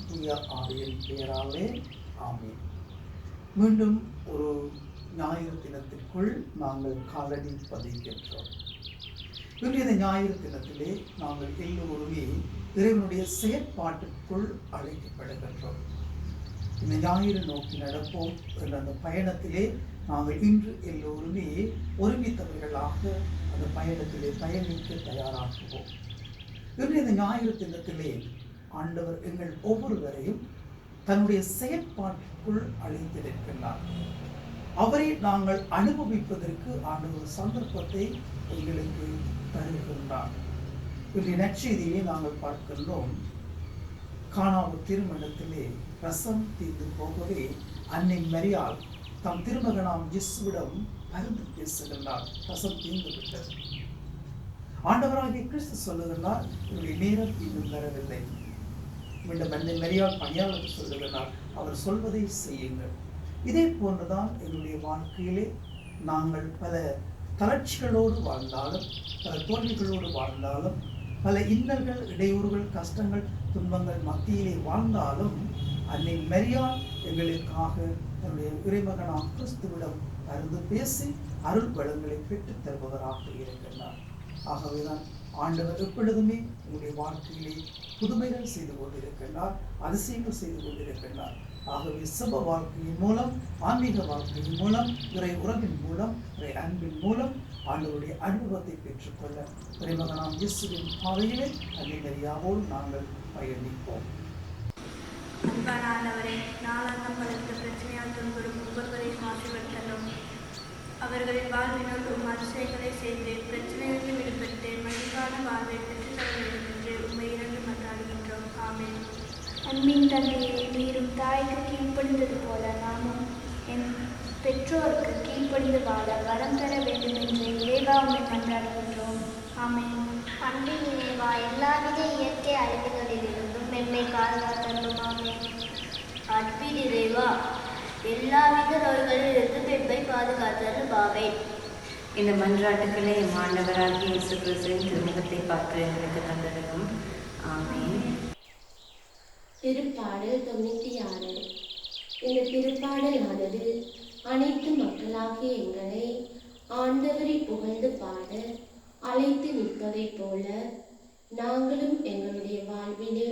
தந்தை மகன் ஆவியின் பெயராலே ஆமீன் மீண்டும் ஒரு ஞாயிறு தினத்திற்குள் நாங்கள் காலடி பதிக்கின்றோம் இன்றைய இந்த ஞாயிறு தினத்திலே நாங்கள் எல்லோருமே இறைவனுடைய செயற்பாட்டிற்குள் அழைக்கப்படுகின்றோம் இந்த ஞாயிறு நோக்கி நடப்போம் என்ற அந்த பயணத்திலே நாங்கள் இன்று எல்லோருமே ஒருமித்தவர்களாக அந்த பயணத்திலே பயணிக்க தயாராகுவோம் இன்று இந்த ஞாயிறு தினத்திலே ஆண்டவர் எங்கள் ஒவ்வொருவரையும் தன்னுடைய செயற்பாட்டுக்குள் அழைத்திருக்கின்றார் அவரை நாங்கள் அனுபவிப்பதற்கு ஆண்டவர் சந்தர்ப்பத்தை எங்களுக்கு தருகின்றார். இன்றைய நற்செய்தியை நாங்கள் பார்க்கின்றோம். காணாவு திருமணத்திலே ரசம் தீர்ந்து போகவே அன்னை மரியால் தம் திருமகனாம் இயேசுவிடம் பரிந்து பேசுகின்றார். ரசம் தீர்ந்து விட்டது. ஆண்டவராகிய கிறிஸ்து சொல்லுகின்றார் என்னுடைய நேரம் இன்னும் வரவில்லை. மீண்டும் என்னை மரியாள் பணியாளர் சொல்லுகிறார் அவர் சொல்வதை செய்யுங்கள். இதே போன்றுதான் என்னுடைய வாழ்க்கையிலே நாங்கள் பல தளர்ச்சிகளோடு வாழ்ந்தாலும் பல தோல்விகளோடு வாழ்ந்தாலும் பல இன்னல்கள் இடையூறுகள் கஷ்டங்கள் துன்பங்கள் மத்தியிலே வாழ்ந்தாலும் அன்னை மரியாள் எங்களுக்காக தன்னுடைய இறைமகனாம் கிறிஸ்துவிடம் அருந்து பேசி அருள் வளங்களை பெற்றுத் தருபவராக இருக்கின்றார். ஆகவேதான் ஆண்டவர் எப்பொழுதுமே உங்களுடைய வாழ்க்கையிலே புதுமைகள் செய்து கொண்டிருக்கின்றார் அதிசயங்கள் செய்து கொண்டிருக்கின்றார். ஆகவே சுப வாழ்க்கையின் மூலம் ஆன்மீக வாழ்க்கையின் மூலம் இறை உறவின் மூலம் இறை அன்பின் மூலம் ஆண்டவருடைய அனுபவத்தை பெற்றுக்கொள்ள இறைமகனாம் இயேசுவின் பாதையிலே அன்னைமரியாவோடு நாங்கள் பயணிப்போம். அன்பான ஆண்டவரே நாளாந்தம் பலத்த பிரச்சனையால் துன்புறும் ஒவ்வொருவரை மாற்றிவிட்டலும் அவர்களின் வாழ்வினால் உம் அதிசயங்களை செய்து பிரச்சனைகளில் விடுபட்டு மகிழ்வான வாழ்வை பெற்றுத்தர வேண்டும் என்று உண்மை இரண்டு மன்றாடுகின்றோம். ஆமென். அன்பின் தந்தையை நீரும் தாய்க்கு கீழ்ப்படிந்தது போல நாமும் என் பெற்றோருக்கு கீழ்ப்படிந்து வாழ வரம் தர வேண்டும் என்று இறைவாமை மன்றாடுகின்றோம். ஆமென். அன்பின் நினைவா எல்லாவித இயற்கை அறிவுகளிலிருந்தும் மென்மை பாதுகாத்தலும் ஆமென். அன்பின் இறைவா எல்லாவித நோய்களிலிருந்து பெண்மை பாதுகாத்தல் இந்த மன்றாட்டுக்களை எம் ஆண்டவராகிய இயேசு கிறிஸ்துவின் திருமுகத்தை பார்த்து எங்களுக்கு தந்ததும் ஆமென். திருப்பாடல் தொண்ணூற்றி ஆறு. இந்த திருப்பாடலானது அனைத்து மக்களாகிய எங்களை ஆண்டவரை புகழ்ந்து பாட அழைத்து நிற்பதைப் போல நாங்களும் எங்களுடைய வாழ்விலே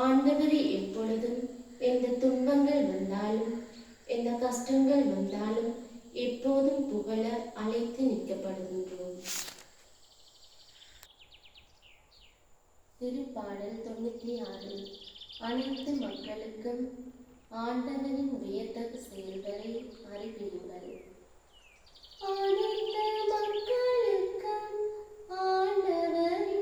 ஆண்டவரை எப்பொழுதும் எந்த துன்பங்கள் வந்தாலும் எந்த கஷ்டங்கள் வந்தாலும் எப்போதும் புகழ அழைத்து நிற்கப்படுகின்றோம். திருப்பாடல் தொண்ணூற்றி ஆறு அனைத்து மக்களுக்கும் ஆண்டவரின் வியத்தகு செயல்களை அறிவியுங்கள். அனைத்து மக்களுக்கும் ஆண்டவரின்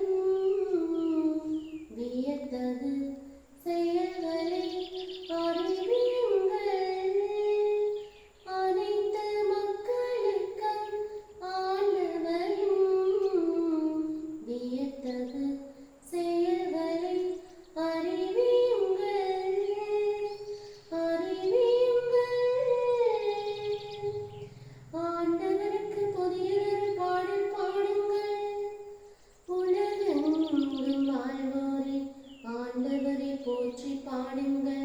പാടുങ്കൾ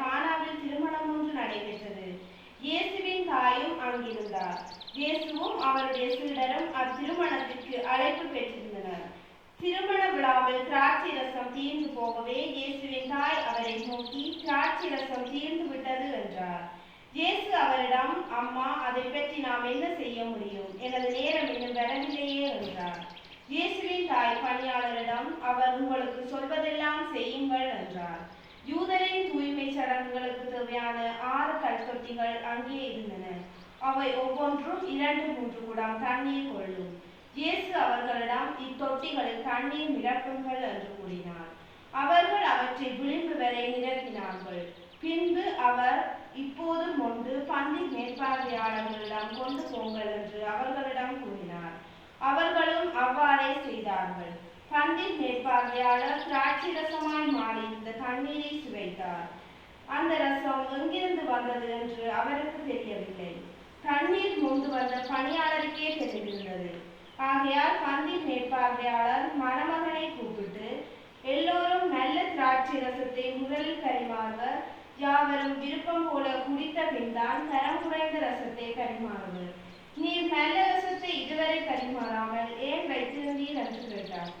கானாவில் திருமணம் ஒன்று நடைபெற்றது. இயேசுவின் தாயும் அங்கிருந்தார். இயேசுவும் அவருடைய சீடரும் அத்திருமணத்திற்கு அழைப்பு பெற்றிருந்தனர். திருமண விழாவில் திராட்சை ரசம் தீர்ந்து போகவே இயேசுவின் தாய் அவரை நோக்கி திராட்சை ரசம் தீர்ந்து விட்டது என்றார். இயேசு அவரிடம் அம்மா அதை பற்றி நாம் என்ன செய்ய முடியும்? எனது நேரம் இன்னும் வரவில்லையே என்றார். இயேசுவின் தாய் பணியாளரிடம் அவர் உங்களுக்கு சொல்வதெல்லாம் செய்யுங்கள் என்றார். யூதரின் தூய்மை சடங்குகளுக்கு தேவையான ஆறு கல்தொட்டிகள் அங்கே இருந்தன. அவை ஒவ்வொன்றும் இரண்டு மூன்று குடம் தண்ணீர் கொள்ளும். இயேசு அவர்களிடம் இத்தொட்டிகளில் தண்ணீர் நிரப்புங்கள் என்று கூறினார். அவர்கள் அவற்றை விளிம்பு வரை நிரப்பினார்கள். பின்பு அவர் இப்போது கொண்டு பந்தி மேற்பார்வையாளர்களிடம் கொண்டு போங்கள் என்று அவர்களிடம் கூறினார். அவர்களும் அவ்வாறே செய்தார்கள். பந்தின் மேற்பார்வையாளர் திராட்சை ரசமாய் மாறி இந்த தண்ணீரை சுவைத்தார். அந்த ரசம் எங்கிருந்து வந்தது என்று அவருக்கு தெரியவில்லை. தண்ணீர் மொண்டு வந்த பணியாளருக்கே தெரிந்திருந்தது. ஆகையால் பந்தின் மேற்பார்வையாளர் மணமகனை கூப்பிட்டு எல்லோரும் நல்ல திராட்சை ரசத்தை முதலில் பரிமாறுவர். யாவரும் விருப்பம் போல குடித்த பின்தான் தரம் குறைந்த ரசத்தை பரிமாறுவர். நீர் நல்ல ரசத்தை இதுவரை பரிமாறாமல் ஏன் வைத்திருந்தீர் என்று கேட்டார்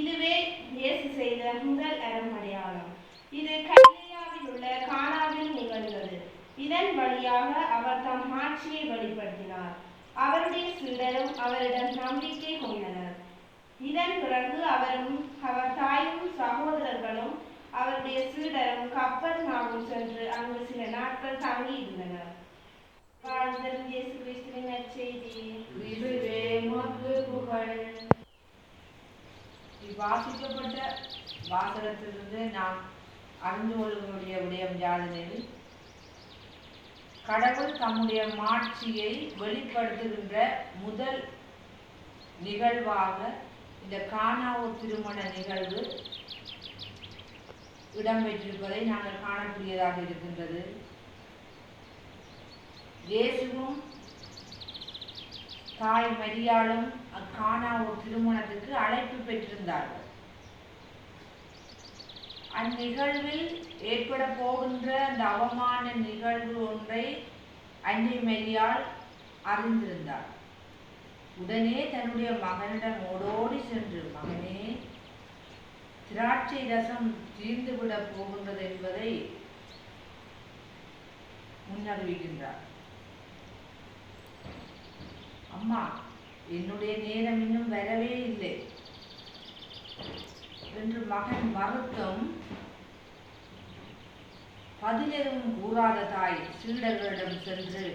இதுவே இயேசு செய்த முதல் அடையாளம் இது கலிலேயாவில் உள்ள கானாவில் நிகழ்ந்தது. இதன் வழியாக அவர் தம் ஆட்சியை வெளிப்படுத்தினார். அவருடைய சிலரும் அவரிடம் நம்பிக்கை கொண்டனர். இதன் பிறகு அவரும் அவர் தாயும் சகோதரர்களும் அவருடைய சீடரும் கப்பல் நாவும் சென்று அங்கு சில நாட்கள் தங்கி இருந்தனர் வாழ்ந்தரும் இயேசு கிறிஸ்துவின் நற்செய்தி கிறிஸ்துவே உமக்கு புகழ். இவ்வாசிக்கப்பட்ட வாசகத்திலிருந்து நாம் அறிந்து கொள்ளக்கூடிய விடயம் யாதெனில் கடவுள் தம்முடைய மாட்சியை வெளிப்படுத்துகின்ற முதல் நிகழ்வாக இந்த காணாவு திருமண நிகழ்வு இடம்பெற்றிருப்பதை நாங்கள் காணக்கூடியதாக இருக்கின்றது. இயேசுவும் தாய் மரியாளும் அக்கானாவூர் திருமணத்துக்கு அழைப்பு பெற்றிருந்தார்கள் அந்நிகழ்வில் ஏற்பட போகின்ற அந்த அவமான நிகழ்வு ஒன்றை அன்னை மரியாள் அறிந்திருந்தார். உடனே தன்னுடைய மகனிடம் ஓடோடி சென்று மகனே திராட்சை ரசம் தீர்ந்துவிடப் போகின்றது என்பதை முன்னறிவிக்கின்றார். அம்மா என்னுடைய நேரம் இன்னும் வரவே இல்லை. என்று மகன் மறுத்தும் பதிலெதுவும் கூறாத தாய் சீடர்களிடம் சென்று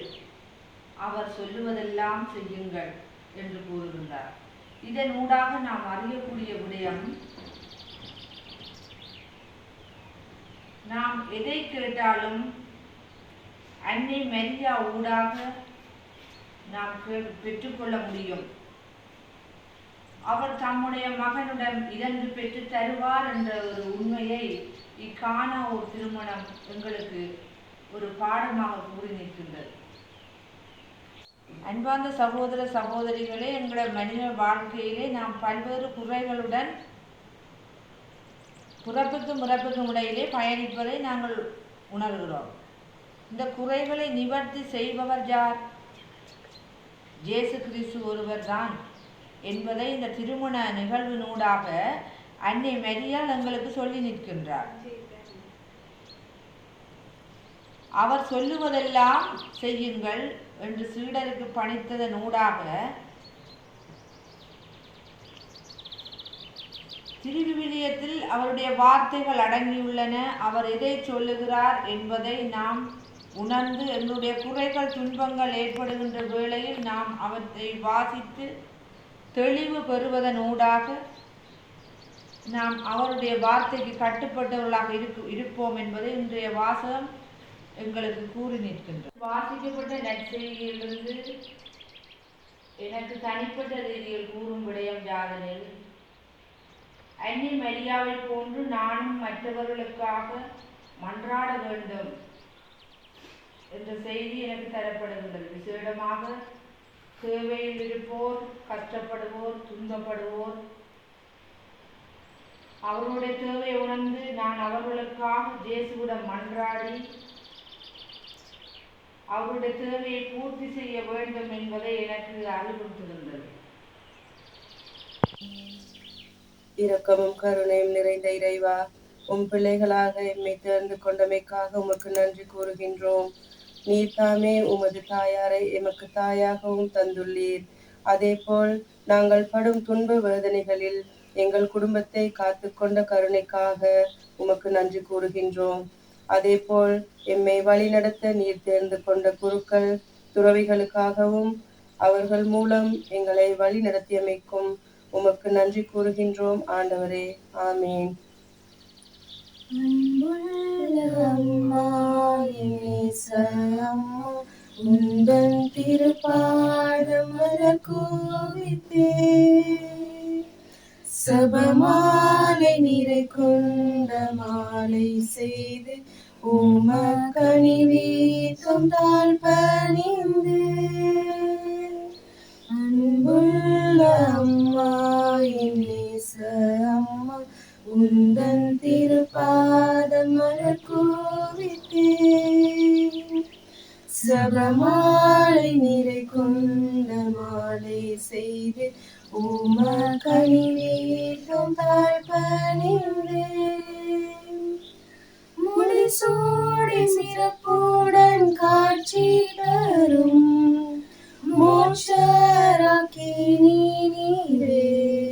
அவர் சொல்லுவதெல்லாம் செய்யுங்கள் என்று கூறுகின்றார். இதன் ஊடாக நாம் அறியக்கூடிய விடயம் நாம் எதை கேட்டாலும் அன்னை மரியா ஊடாக நாம் பெற்றுக்கொள்ள முடியும். அவர் தம்முடைய மகனிடம் இழந்து பெற்று தருவார் என்ற ஒரு உண்மையை இக்கான ஒரு திருமணம் எங்களுக்கு ஒரு பாடமாக கூறி நிற்கின்றது. அன்பார்ந்த சகோதர சகோதரிகளே எங்களோட மனித வாழ்க்கையிலே நாம் பல்வேறு குறைகளுடன் பிறப்புக்கும் இறப்புக்கும் இடையிலே பயணிப்பதை நாங்கள் உணர்கிறோம். இந்த குறைகளை நிவர்த்தி செய்பவர் யார்? ஜேசு கிறிஸ்து ஒருவர் தான் என்பதை இந்த திருமண நிகழ்வினூடாக அன்னை மெரியால் எங்களுக்கு சொல்லி நிற்கின்றார். அவர் சொல்லுவதெல்லாம் செய்யுங்கள் என்று சீடருக்கு பணித்ததன் ஊடாக திருவிவிலியத்தில் அவருடைய வார்த்தைகள் அடங்கியுள்ளன. அவர் எதை சொல்லுகிறார் என்பதை நாம் உணர்ந்து எங்களுடைய குறைகள் துன்பங்கள் ஏற்படுகின்ற வேளையில் நாம் அவற்றை வாசித்து தெளிவு பெறுவதன் ஊடாக நாம் அவருடைய வார்த்தைக்கு கட்டுப்பட்டவர்களாக இருக்கு இருப்போம் என்பதை இன்றைய வாசகம் எங்களுக்கு கூறி நிற்கின்றது. வாசிக்கப்பட்ட நற்செய்தியிலிருந்து எனக்கு தனிப்பட்ட ரீதியில் கூறும் விடயம் யாதனில் அன்னி மரியாவை போன்று நானும் மற்றவர்களுக்காக மன்றாட வேண்டும். என்ற செய்தி எனக்கு தரப்படுகின்றது. விசேடமாக சேவையில் இருப்போர் கஷ்டப்படுவோர் துன்பப்படுவோர் அவர்களுடைய தேவையை உணர்ந்து நான் அவர்களுக்காக இயேசுவிடம் மன்றாடி அவருடைய தேவையை பூர்த்தி செய்ய வேண்டும் என்பதை எனக்கு அறிவுறுத்துகின்றது. இரக்கமும் கருணையும் நிறைந்த இறைவா உம் பிள்ளைகளாக எம்மை தேர்ந்து கொண்டமைக்காக உமக்கு நன்றி கூறுகின்றோம். நீர் தாமே உமது தாயாரை எமக்கு தாயாகவும் தந்துள்ளீர். அதேபோல் நாங்கள் படும் துன்ப வேதனைகளில் எங்கள் குடும்பத்தை காத்துக்கொண்ட கருணைக்காக உமக்கு நன்றி கூறுகின்றோம். அதேபோல் எம்மை வழிநடத்த நீர் தேர்ந்து கொண்ட குருக்கள் துறவிகளுக்காகவும் அவர்கள் மூலம் எங்களை வழி நடத்தியமைக்கும் உமக்கு நன்றி கூறுகின்றோம். ஆண்டவரே ஆமீன். உந்தன் திருப்பாதம் கோவித்தே சபமாலை நிறை கொண்ட மாலை செய்து உமக்கணி கணிவீத்தம் தாழ் பணிந்து அன்புள்ள அம்மா என் அம்மா உந்தன் திருப்பாதம் மலர் கோவித்தே சபமாலை நிறை கொண்ட மாலை செய்து உம கனிவேகம் தாழ்பணிந்தே முடிசூடி சிறப்புடன் காட்சி தரும் மோட்சராக்கி நீரே.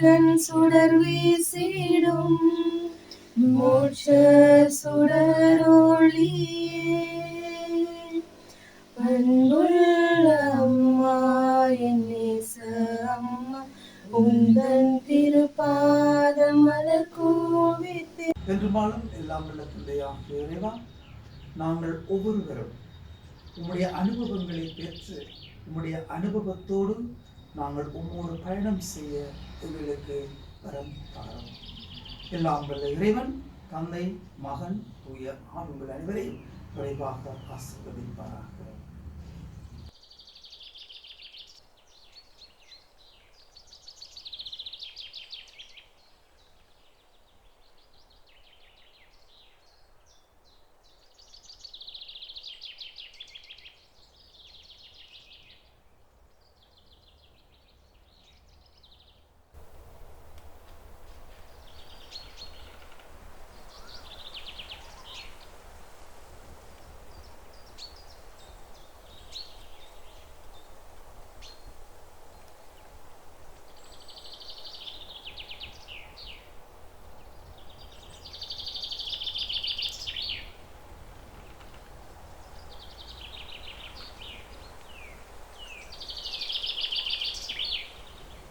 கண் சுடர் வீசிடும். மோட்ச சுடரொளியே அன்புள்ள அம்மா என் நேச அம்மா உந்தன் திருப்பாதம் மலர் கோவித்து. என்றுமாலும் எல்லாம் உள்ள தந்தையாக இறைவா நாங்கள் ஒவ்வொருவரும் உம்முடைய அனுபவங்களை பெற்று உம்முடைய அனுபவத்தோடு நாங்கள் உம்மோடு பயணம் செய்ய எங்களுக்கு வரம் தாரும். எல்லாம் வல்ல இறைவன் தந்தை மகன் தூய ஆண்கள் அனைவரையும் விரைவாக ஆசீர்வதிப்பாராக.